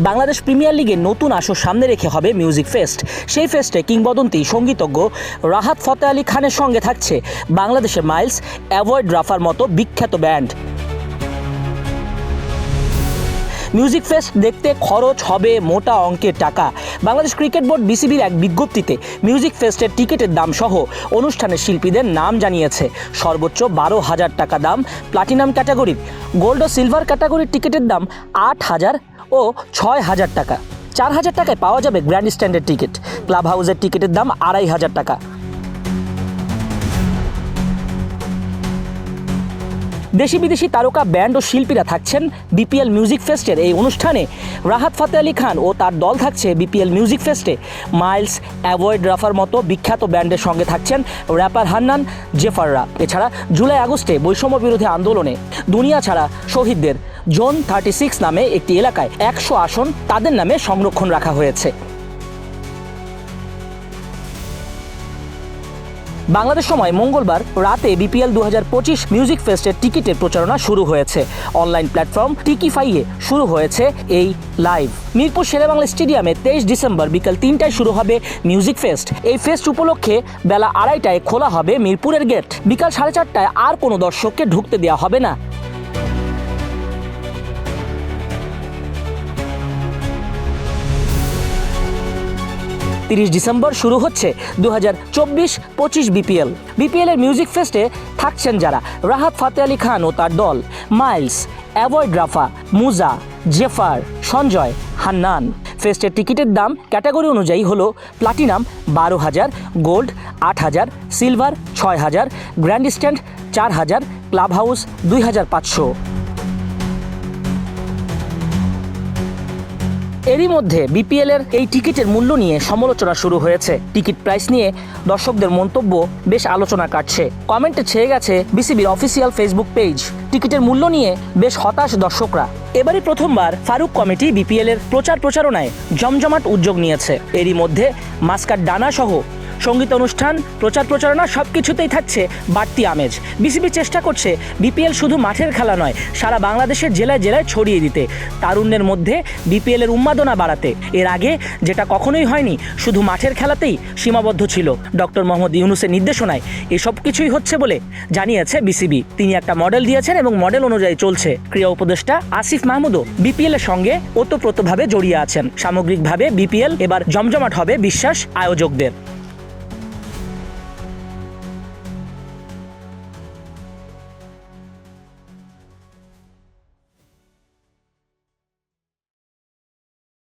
Bangladesh premier লিগে নতুন আসর সামনে রেখে হবে মিউজিক ফেস্ট। সেই ফেস্টে কিংবদন্তি সঙ্গীতজ্ঞ রাহাত ফতে আলী খানের সঙ্গে থাকছে বাংলাদেশের মাইলস অ্যাভয়েড রাফার মতো বিখ্যাত ব্যান্ড। মিউজিক ফেস্ট দেখতে খরচ হবে মোটা অঙ্কের টাকা। বাংলাদেশ ক্রিকেট বোর্ড বিসিবির এক বিজ্ঞপ্তিতে মিউজিক ফেস্টের টিকিটের দাম সহ অনুষ্ঠানের শিল্পীদের নাম জানিয়েছে। সর্বোচ্চ বারো হাজার টাকা দাম, প্লাটিনাম ক্যাটাগরির। গোল্ড ও সিলভার ক্যাটাগরির টিকিটের দাম আট হাজার ও ছয় হাজার টাকা। চার হাজার টাকায় পাওয়া যাবে গ্র্যান্ড স্ট্যান্ডের টিকিট ক্লাব হাউসের টিকিটের দাম আড়াই হাজার টাকা। দেশি বিদেশি তারকা, ব্যান্ড ও শিল্পীরা থাকছেন বিপিএল মিউজিক ফেস্টের এই অনুষ্ঠানে। রাহাত ফাতে আলী খান ও তার দল থাকছে বিপিএল মিউজিক ফেস্টে মাইলস, অ্যাভয়েড রাফার মতো বিখ্যাত ব্যান্ডের সঙ্গে থাকছেন র্যাপার হান্নান জেফাররা। এছাড়া জুলাই আগস্টে বৈষম্য বিরোধী আন্দোলনে দুনিয়া ছাড়া শহীদদের জোন থার্টি সিক্স নামে একটি এলাকায় একশো আসন তাদের নামে সংরক্ষণ রাখা হয়েছে। বাংলাদেশ সময় মঙ্গলবার রাতে বিপিএল দু হাজার পঁচিশ মিউজিক ফেস্টের টিকিটের প্রচারণা শুরু হয়েছে। অনলাইন প্ল্যাটফর্ম টিকিফাইয়ে শুরু হয়েছে এই লাইভ। মিরপুর শেরেবাংলা স্টেডিয়ামে তেইশ ডিসেম্বর বিকাল তিনটায় শুরু হবে মিউজিক ফেস্ট। এই ফেস্ট উপলক্ষে বেলা আড়াইটায় খোলা হবে মিরপুরের গেট। বিকাল সাড়ে চারটায় আর কোনো দর্শককে ঢুকতে দেওয়া হবে না। তিরিশ ডিসেম্বর শুরু হচ্ছে দু হাজার চব্বিশ পঁচিশ বিপিএল। বিপিএল এর মিউজিক ফেস্টে থাকছেন যারা রাহাত ফাতে আলী খান ও তার দল, Miles, Avoid Rafa, Muza, Jefar, Sanjoy, Hannan. ফেস্টের টিকিটের দাম ক্যাটাগরি অনুযায়ী হলো প্লাটিনাম বারো হাজার গোল্ড আট হাজার সিলভার ছয় হাজার গ্র্যান্ড স্ট্যান্ড চার হাজার ক্লাব হাউস দুই হাজার পাঁচশো। এরই মধ্যে বিপিএল এর এই টিকিটের মূল্য নিয়ে সমালোচনা শুরু হয়েছে। টিকিট প্রাইস নিয়ে দর্শকদের মন্তব্য বেশ আলোচনা কাটছে। কমেন্টে ছেয়ে গেছে বিসিবির অফিসিয়াল ফেসবুক পেজ। টিকিটের মূল্য নিয়ে বেশ হতাশ দর্শকরা। এবারই প্রথমবার ফারুক কমিটি বিপিএল এর প্রচার প্রচারণায় জমজমাট উদ্যোগ নিয়েছে। এরই মধ্যে মাস্কার ডানা সহ সংগীত অনুষ্ঠান প্রচার প্রচারণা সব কিছুতেই থাকছে বাড়তি আমেজ। বিসিবি চেষ্টা করছে বিপিএল শুধু মাঠের খেলা নয়, সারা বাংলাদেশের জেলায় জেলায় ছড়িয়ে দিতে। তারুণ্যের মধ্যে বিপিএল এর উন্মাদনা বাড়াতে। এর আগে যেটা কখনোই হয়নি, শুধু মাঠের খেলাতেই সীমাবদ্ধ ছিল। ডক্টর মোহাম্মদ ইউনুসের নির্দেশনায় এসব কিছুই হচ্ছে বলে জানিয়েছে বিসিবি। তিনি একটা মডেল দিয়েছেন এবং মডেল অনুযায়ী চলছে। ক্রীড়া উপদেষ্টা আসিফ মাহমুদও বিপিএল এর সঙ্গে ওতপ্রোতভাবে জড়িয়ে আছেন। সামগ্রিকভাবে বিপিএল এবার জমজমাট হবে বিশ্বাস আয়োজকদের।